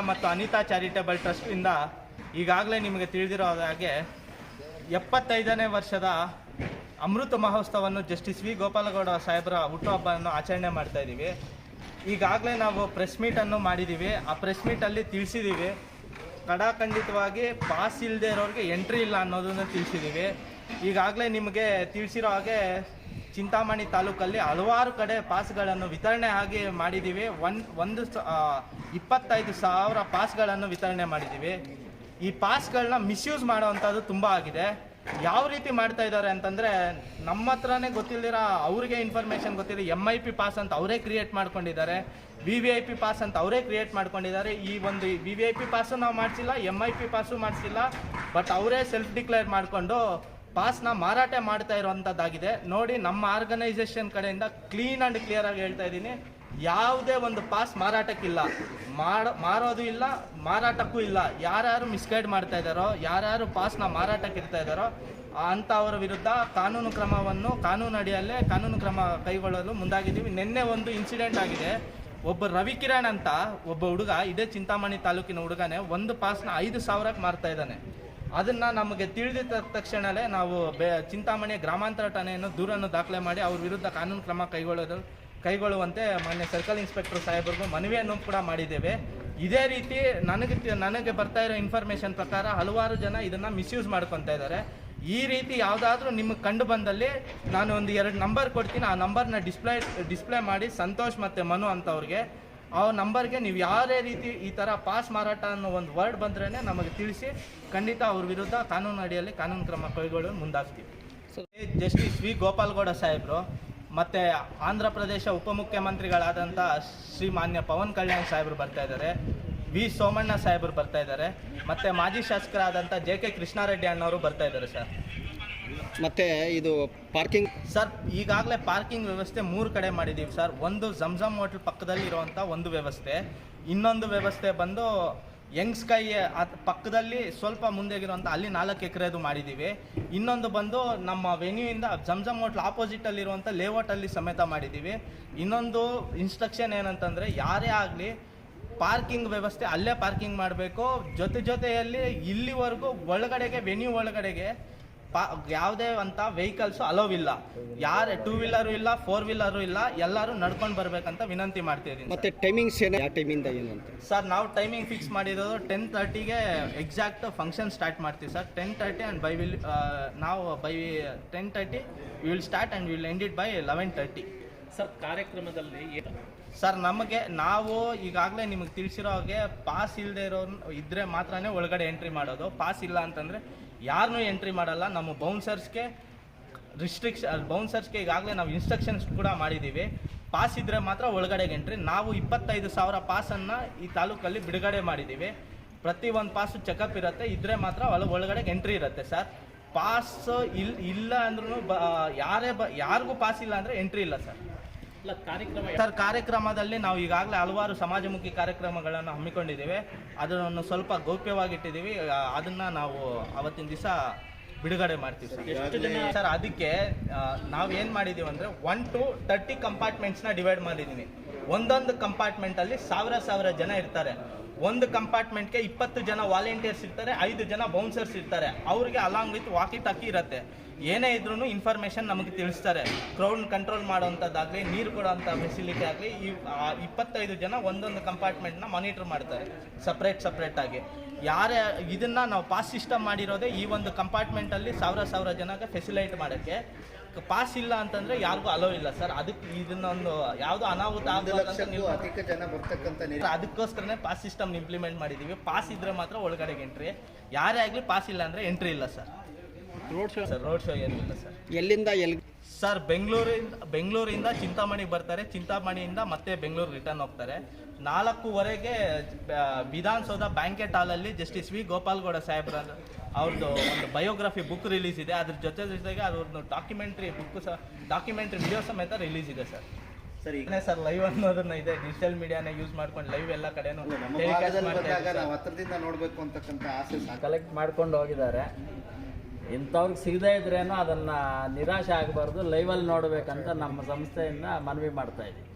ವನಿತಾ charitable ಟ್ರಸ್ಟಿಂದ ಈಗಾಗಲೇ ನಿಮಗೆ ತಿಳಿದಿರೋ ಹಾಗೆ ಎಪ್ಪತ್ತೈದನೇ ವರ್ಷದ ಅಮೃತ ಮಹೋತ್ಸವವನ್ನು ಜಸ್ಟಿಸ್ ವಿ ಗೋಪಾಲಗೌಡ ಸಾಹೇಬರ ಹುಟ್ಟುಹಬ್ಬವನ್ನು ಆಚರಣೆ ಮಾಡ್ತಾ ಇದ್ದೀವಿ. ಈಗಾಗಲೇ ನಾವು ಪ್ರೆಸ್ ಮೀಟನ್ನು ಮಾಡಿದ್ದೀವಿ. ಆ ಪ್ರೆಸ್ ಮೀಟಲ್ಲಿ ತಿಳಿಸಿದ್ದೀವಿ. ಕಡಾಖಂಡಿತವಾಗಿ ಪಾಸ್ ಇಲ್ಲದೆ ಇರೋರಿಗೆ ಎಂಟ್ರಿ ಇಲ್ಲ ಅನ್ನೋದನ್ನು ತಿಳಿಸಿದ್ದೀವಿ. ಈಗಾಗಲೇ ನಿಮಗೆ ತಿಳಿಸಿರೋ ಹಾಗೆ ಚಿಂತಾಮಣಿ ತಾಲೂಕಲ್ಲಿ ಹಲವಾರು ಕಡೆ ಪಾಸ್ಗಳನ್ನು ವಿತರಣೆ ಆಗಿ ಮಾಡಿದ್ದೀವಿ. ಒನ್, ಒಂದು ಇಪ್ಪತ್ತೈದು ಸಾವಿರ ಪಾಸ್ಗಳನ್ನು ವಿತರಣೆ ಮಾಡಿದ್ದೀವಿ. ಈ ಪಾಸ್ಗಳನ್ನ ಮಿಸ್ಯೂಸ್ ಮಾಡೋವಂಥದ್ದು ತುಂಬ ಆಗಿದೆ. ಯಾವ ರೀತಿ ಮಾಡ್ತಾ ಇದ್ದಾರೆ ಅಂತಂದರೆ, ನಮ್ಮ ಹತ್ರನೇ ಗೊತ್ತಿಲ್ಲದಿರ ಅವ್ರಿಗೆ ಇನ್ಫಾರ್ಮೇಷನ್ ಗೊತ್ತಿಲ್ಲ ಎಂ ಐ ಪಿ ಪಾಸ್ ಅಂತ ಅವರೇ ಕ್ರಿಯೇಟ್ ಮಾಡ್ಕೊಂಡಿದ್ದಾರೆ. V V I P pass ಅಂತ ಅವರೇ ಕ್ರಿಯೇಟ್ ಮಾಡ್ಕೊಂಡಿದ್ದಾರೆ. ಈ ಒಂದು V V I P pass ನಾವು ಮಾಡಿಸಿಲ್ಲ ಎಂ ಐ ಪಿ ಪಾಸು ಮಾಡಿಸಿಲ್ಲ. ಬಟ್ ಅವರೇ ಸೆಲ್ಫ್ ಡಿಕ್ಲೇರ್ ಮಾಡಿಕೊಂಡು ಪಾಸ್ನ ಮಾರಾಟ ಮಾಡ್ತಾ ಇರುವಂಥದ್ದಾಗಿದೆ ನೋಡಿ, ನಮ್ಮ ಆರ್ಗನೈಸೇಷನ್ ಕಡೆಯಿಂದ ಕ್ಲೀನ್ ಆ್ಯಂಡ್ ಕ್ಲಿಯರ್ ಆಗಿ ಹೇಳ್ತಾ ಇದ್ದೀನಿ. ಯಾವುದೇ ಒಂದು ಪಾಸ್ ಮಾರಾಟಕ್ಕಿಲ್ಲ. ಮಾಡ, ಮಾರೋದು ಇಲ್ಲ, ಮಾರಾಟಕ್ಕೂ ಇಲ್ಲ. ಯಾರ್ಯಾರು ಮಿಸ್ಗೈಡ್ ಮಾಡ್ತಾ ಇದ್ದಾರೋ, ಯಾರ್ಯಾರು ಪಾಸ್ನ ಮಾರಾಟಕ್ಕೆ ಇರ್ತಾ ಇದ್ದಾರೋ, ಅಂಥವರ ವಿರುದ್ಧ ಕಾನೂನು ಕ್ರಮವನ್ನು ಕಾನೂನು ಅಡಿಯಲ್ಲೇ ಕಾನೂನು ಕ್ರಮ ಕೈಗೊಳ್ಳಲು ಮುಂದಾಗಿದ್ದೀವಿ. ನಿನ್ನೆ ಒಂದು ಇನ್ಸಿಡೆಂಟ್ ಆಗಿದೆ. ಒಬ್ಬ ರವಿಕಿರಣ್ ಅಂತ ಒಬ್ಬ ಹುಡುಗ, ಇದೇ ಚಿಂತಾಮಣಿ ತಾಲೂಕಿನ ಹುಡುಗನೇ, ಒಂದು ಪಾಸ್ನ ಐದು ಸಾವಿರಕ್ಕೆ ಮಾರ್ತಾ ಇದ್ದಾನೆ. ಅದನ್ನ ನಮಗೆ ತಿಳಿದ ತಕ್ಷಣವೇ ನಾವು ಬೆ ಚಿಂತಾಮಣಿ ಗ್ರಾಮಾಂತರ ಠಾಣೆಯನ್ನು ದೂರನ್ನು ದಾಖಲೆ ಮಾಡಿ ಅವ್ರ ವಿರುದ್ಧ ಕಾನೂನು ಕ್ರಮ ಕೈಗೊಳ್ಳೋದು ಕೈಗೊಳ್ಳುವಂತೆ ಮಾನ್ಯ ಸರ್ಕಲ್ ಇನ್ಸ್ಪೆಕ್ಟರ್ ಸಾಹೇಬರಿಗೂ ಮನವಿಯನ್ನು ಕೂಡ ಮಾಡಿದ್ದೇವೆ. ಇದೇ ರೀತಿ ನನಗೆ ನನಗೆ ಬರ್ತಾ ಇರೋ ಇನ್ಫಾರ್ಮೇಷನ್ ಪ್ರಕಾರ ಹಲವಾರು ಜನ ಇದನ್ನು ಮಿಸ್ಯೂಸ್ ಮಾಡ್ಕೊತಾ ಇದ್ದಾರೆ. ಈ ರೀತಿ ಯಾವುದಾದ್ರೂ ನಿಮಗೆ ಕಂಡು ಬಂದಲ್ಲಿ ನಾನು ಒಂದು ಎರಡು ನಂಬರ್ ಕೊಡ್ತೀನಿ. ಆ ನಂಬರ್ನ ಡಿಸ್ಪ್ಲೇ ಡಿಸ್ಪ್ಲೇ ಮಾಡಿ ಸಂತೋಷ್ ಮತ್ತು ಮನು ಅಂತವ್ರಿಗೆ ಆ ನಂಬರ್ಗೆ ನೀವು ಯಾವುದೇ ರೀತಿ ಈ ಥರ ಪಾಸ್ ಮಾರಾಟ ಅನ್ನೋ ಒಂದು ವರ್ಡ್ ಬಂದ್ರೇ ನಮಗೆ ತಿಳಿಸಿ ಖಂಡಿತ ಅವ್ರ ವಿರುದ್ಧ ಕಾನೂನು ಅಡಿಯಲ್ಲಿ ಕಾನೂನು ಕ್ರಮ ಕೈಗೊಳ್ಳಲು ಮುಂದಾಗ್ತೀವಿ. ಜಸ್ಟಿಸ್ ವಿ ಗೋಪಾಲ್ಗೌಡ ಸಾಹೇಬರು ಮತ್ತು ಆಂಧ್ರ ಪ್ರದೇಶ ಉಪಮುಖ್ಯಮಂತ್ರಿಗಳಾದಂಥ ಶ್ರೀ ಮಾನ್ಯ ಪವನ್ ಕಲ್ಯಾಣ್ ಸಾಹೇಬರು ಬರ್ತಾ ಇದ್ದಾರೆ ವಿ ಸೋಮಣ್ಣ ಸಾಹೇಬರು ಬರ್ತಾ ಇದ್ದಾರೆ ಮತ್ತು ಮಾಜಿ ಶಾಸಕರಾದಂಥ ಜೆ ಕೆ ಕೃಷ್ಣಾರೆಡ್ಡಿ ಅಣ್ಣವರು ಬರ್ತಾ ಇದ್ದಾರೆ ಸರ್. ಮತ್ತೆ ಇದು ಪಾರ್ಕಿಂಗ್ ಸರ್, ಈಗಾಗಲೇ ಪಾರ್ಕಿಂಗ್ ವ್ಯವಸ್ಥೆ ಮೂರು ಕಡೆ ಮಾಡಿದ್ದೀವಿ ಸರ್. ಒಂದು ಜಮ್ಜಮ್ ಹೋಟ್ಲ್ ಪಕ್ಕದಲ್ಲಿ ಇರುವಂಥ ಒಂದು ವ್ಯವಸ್ಥೆ. ಇನ್ನೊಂದು ವ್ಯವಸ್ಥೆ ಬಂದು ಯಂಗ್ ಸ್ಕೈ ಪಕ್ಕದಲ್ಲಿ ಸ್ವಲ್ಪ ಮುಂದೆಗಿರುವಂಥ ಅಲ್ಲಿ ನಾಲ್ಕು ಎಕರೆದು ಮಾಡಿದ್ದೀವಿ ಇನ್ನೊಂದು ಬಂದು ನಮ್ಮ ವೆನ್ಯೂಯಿಂದ ಜಮ್ಜಮ್ ಹೋಟ್ಲ್ ಆಪೋಸಿಟಲ್ಲಿರುವಂಥ ಲೇಔಟಲ್ಲಿ ಸಮೇತ ಮಾಡಿದ್ದೀವಿ ಇನ್ನೊಂದು ಇನ್ಸ್ಟ್ರಕ್ಷನ್ ಏನಂತಂದರೆ ಯಾರೇ ಆಗಲಿ ಪಾರ್ಕಿಂಗ್ ವ್ಯವಸ್ಥೆ ಅಲ್ಲೇ ಪಾರ್ಕಿಂಗ್ ಮಾಡಬೇಕು. ಜೊತೆ ಜೊತೆಯಲ್ಲಿ ಇಲ್ಲಿವರೆಗೂ ಒಳಗಡೆಗೆ ವೆನ್ಯೂ ಒಳಗಡೆಗೆ ಪಾ ಯಾವುದೇ ಅಂತ ವೆಹಿಕಲ್ಸು ಅಲೋವ್ ಇಲ್ಲ. ಯಾರೇ ಟೂ ವೀಲರು ಇಲ್ಲ ಫೋರ್ ವೀಲರು ಇಲ್ಲ ಎಲ್ಲರೂ ನಡ್ಕೊಂಡು ಬರಬೇಕಂತ ವಿನಂತಿ ಮಾಡ್ತಿದ್ದೀನಿ ಮತ್ತೆ ಟೈಮಿಂಗ್ಸ್ ಏನು ಯಾವ ಟೈಮಿಂದ ಏನು ಅಂತ? ಸರ್ ನಾವು ಟೈಮಿಂಗ್ ಫಿಕ್ಸ್ ಮಾಡಿರೋದು ಟೆನ್ ತರ್ಟಿಗೆ ಎಕ್ಸಾಕ್ಟ್ ಫಂಕ್ಷನ್ ಸ್ಟಾರ್ಟ್ ಮಾಡ್ತೀವಿ sir. Ten thirty and by will ನಾವು by ten thirty will start and will end it by eleven thirty sir, ಕಾರ್ಯಕ್ರಮದಲ್ಲಿ ಸರ್, ನಮಗೆ ನಾವು ಈಗಾಗಲೇ ನಿಮಗೆ ತಿಳಿಸಿರೋ ಹಾಗೆ ಪಾಸ್ ಇಲ್ಲದೆ ಇರೋರು ಇದ್ದರೆ ಮಾತ್ರನೇ ಒಳಗಡೆ ಎಂಟ್ರಿ ಮಾಡೋದು. ಪಾಸ್ ಇಲ್ಲ ಅಂತಂದರೆ ಯಾರನ್ನೂ ಎಂಟ್ರಿ ಮಾಡಲ್ಲ. ನಮ್ಮ ಬೌನ್ಸರ್ಸ್ಗೆ ರಿಸ್ಟ್ರಿಕ್ಷನ್ ಬೌನ್ಸರ್ಸ್ಗೆ ಈಗಾಗಲೇ ನಾವು ಇನ್ಸ್ಟ್ರಕ್ಷನ್ಸ್ ಕೂಡ ಮಾಡಿದ್ದೀವಿ ಪಾಸ್ ಇದ್ದರೆ ಮಾತ್ರ ಒಳಗಡೆಗೆ ಎಂಟ್ರಿ ನಾವು ಇಪ್ಪತ್ತೈದು ಸಾವಿರ ಪಾಸನ್ನು ಈ ತಾಲೂಕಲ್ಲಿ ಬಿಡುಗಡೆ ಮಾಡಿದ್ದೀವಿ ಪ್ರತಿ ಒಂದು ಪಾಸು ಚೆಕಪ್ ಇರುತ್ತೆ. ಇದ್ದರೆ ಮಾತ್ರ ಒಳ ಒಳಗಡೆ ಎಂಟ್ರಿ ಇರುತ್ತೆ, ಸರ್. ಪಾಸ್ ಇಲ್ ಇಲ್ಲ ಅಂದ್ರೂ ಬ ಯಾರೇ ಬ ಯಾರಿಗೂ ಪಾಸ್ ಇಲ್ಲ ಅಂದರೆ ಎಂಟ್ರಿ ಇಲ್ಲ, ಸರ್. ಇಲ್ಲ ಸರ್ ಕಾರ್ಯಕ್ರಮದಲ್ಲಿ ನಾವು ಈಗಾಗಲೇ ಹಲವಾರು ಸಮಾಜಮುಖಿ ಕಾರ್ಯಕ್ರಮಗಳನ್ನು ಹಮ್ಮಿಕೊಂಡಿದ್ದೇವೆ. ಅದನ್ನು ಸ್ವಲ್ಪ ಗೌಪ್ಯವಾಗಿಟ್ಟಿದ್ದೀವಿ. ಅದನ್ನು ನಾವು ಅವತ್ತಿನ ದಿವಸ ಬಿಡುಗಡೆ ಮಾಡ್ತೀವಿ ಸರ್. ಅದಕ್ಕೆ ನಾವೇನು ಮಾಡಿದ್ದೀವಿ ಅಂದರೆ ಒನ್ ಟು ತರ್ಟಿ ಕಂಪಾರ್ಟ್ಮೆಂಟ್ಸ್ನ ಡಿವೈಡ್ ಮಾಡಿದ್ದೀವಿ. ಒಂದೊಂದು ಕಂಪಾರ್ಟ್ಮೆಂಟಲ್ಲಿ ಸಾವಿರ ಸಾವಿರ ಜನ ಇರ್ತಾರೆ. ಒಂದು ಕಂಪಾರ್ಟ್ಮೆಂಟ್ಗೆ ಇಪ್ಪತ್ತು ಜನ ವಾಲಂಟಿಯರ್ಸ್ ಇರ್ತಾರೆ, ಐದು ಜನ ಬೌನ್ಸರ್ಸ್ ಇರ್ತಾರೆ. ಅವ್ರಿಗೆ ಅಲಾಂಗ್ ವಿತ್ ವಾಕಿ ಟಾಕಿ ಇರುತ್ತೆ. ಏನೇ ಇದ್ರೂ ಇನ್ಫಾರ್ಮೇಷನ್ ನಮಗೆ ತಿಳಿಸ್ತಾರೆ. ಕ್ರೌಡ್ ಕಂಟ್ರೋಲ್ ಮಾಡೋವಂಥದ್ದಾಗಲಿ ನೀರು ಕೊಡೋವಂಥ ಫೆಸಿಲಿಟಿ ಆಗಲಿ, ಈ ಇಪ್ಪತ್ತೈದು ಜನ ಒಂದೊಂದು ಕಂಪಾರ್ಟ್ಮೆಂಟ್ನ ಮಾನಿಟರ್ ಮಾಡ್ತಾರೆ. ಸಪ್ರೇಟ್ ಸಪ್ರೇಟಾಗಿ ಯಾರೇ, ಇದನ್ನ ನಾವು ಪಾಸ್ ಸಿಸ್ಟಮ್ ಮಾಡಿರೋದೇ ಈ ಒಂದು ಕಂಪಾರ್ಟ್ಮೆಂಟಲ್ಲಿ ಸಾವಿರ ಸಾವಿರ ಜನಕ್ಕೆ ಫೆಸಿಲೈಟ್ ಮಾಡೋಕ್ಕೆ ಪಾಸ್ ಇಲ್ಲ ಅಂತಂದ್ರೆ ಯಾರಿಗೂ ಅಲೋ ಇಲ್ಲ ಸರ್ ಅದಕ್ಕೆ ಇದನ್ನೊಂದು ಯಾವುದೋ ಅನಾಹುತ ಅಧಿಕ ಜನ ಬರ್ತಕ್ಕಂಥ ಅದಕ್ಕೋಸ್ಕರನೇ ಪಾಸ್ ಸಿಸ್ಟಮ್ ಇಂಪ್ಲಿಮೆಂಟ್ ಮಾಡಿದ್ದೀವಿ ಪಾಸ್ ಇದ್ರೆ ಮಾತ್ರ ಒಳಗಡೆಗೆ ಎಂಟ್ರಿ ಯಾರೇ ಆಗಲಿ ಪಾಸ್ ಇಲ್ಲ ಅಂದ್ರೆ ಎಂಟ್ರಿ ಇಲ್ಲ sir road show sir road show ಏನಿಲ್ಲ ಸರ್ ಎಲ್ಲಿಂದ ಎಲ್ಲಿ ಸರ್ ಬೆಂಗಳೂರಿಂದ ಬೆಂಗಳೂರಿಂದ ಚಿಂತಾಮಣಿಗೆ ಬರ್ತಾರೆ. ಚಿಂತಾಮಣಿಯಿಂದ ಮತ್ತೆ ಬೆಂಗಳೂರು ರಿಟರ್ನ್ ಹೋಗ್ತಾರೆ. ನಾಲ್ಕೂವರೆಗೆ ವಿಧಾನಸೌಧ ಬ್ಯಾಂಕೆಟ್ ಹಾಲಲ್ಲಿ ಜಸ್ಟಿಸ್ ವಿ ಗೋಪಾಲ್ಗೌಡ ಸಾಹೇಬ್ರ ಅವ್ರದ್ದು ಒಂದು ಬಯೋಗ್ರಫಿ ಬುಕ್ ರಿಲೀಸ್ ಇದೆ. ಅದ್ರ ಜೊತೆ ಜೊತೆಗೆ ಅದ್ರದ್ದು ಡಾಕ್ಯುಮೆಂಟ್ರಿ ಬುಕ್ ಸಹ ಡಾಕ್ಯುಮೆಂಟ್ರಿ ವಿಡಿಯೋ ಸಮೇತ ರಿಲೀಸ್ ಇದೆ ಸರ್ ಸರಿ ಈಗ ಸರ್ ಲೈವ್ ಅನ್ನೋದನ್ನ ಇದೆ. ಡಿಜಿಟಲ್ ಮೀಡಿಯಾನ ಯೂಸ್ ಮಾಡ್ಕೊಂಡು ಲೈವ್ ಎಲ್ಲ ಕಡೆನೂ ನಮ್ಮ telecast ಭಾಗದಲ್ಲಿ ಮಾಡ್ತಾ ಬಂದಾಗ ಇದ್ದೀವಿ ನಾವು ಸರ್. ಹತ್ರದಿಂದ ನೋಡ್ಬೇಕು ಅಂತಕ್ಕಂಥ ಆಸೆ ಕಲೆಕ್ಟ್ ಮಾಡ್ಕೊಂಡು ಹೋಗಿದ್ದಾರೆ. ಇಂಥವ್ರಿಗೆ ಸಿಗದೇ ಇದ್ರೇನೋ ಅದನ್ನು ನಿರಾಶೆ ಆಗಬಾರ್ದು ಲೈವಲ್ಲಿ ನೋಡಬೇಕಂತ ನಮ್ಮ ಸಂಸ್ಥೆಯಿಂದ ಮನವಿ ಮಾಡ್ತಾ ಇದ್ದೀವಿ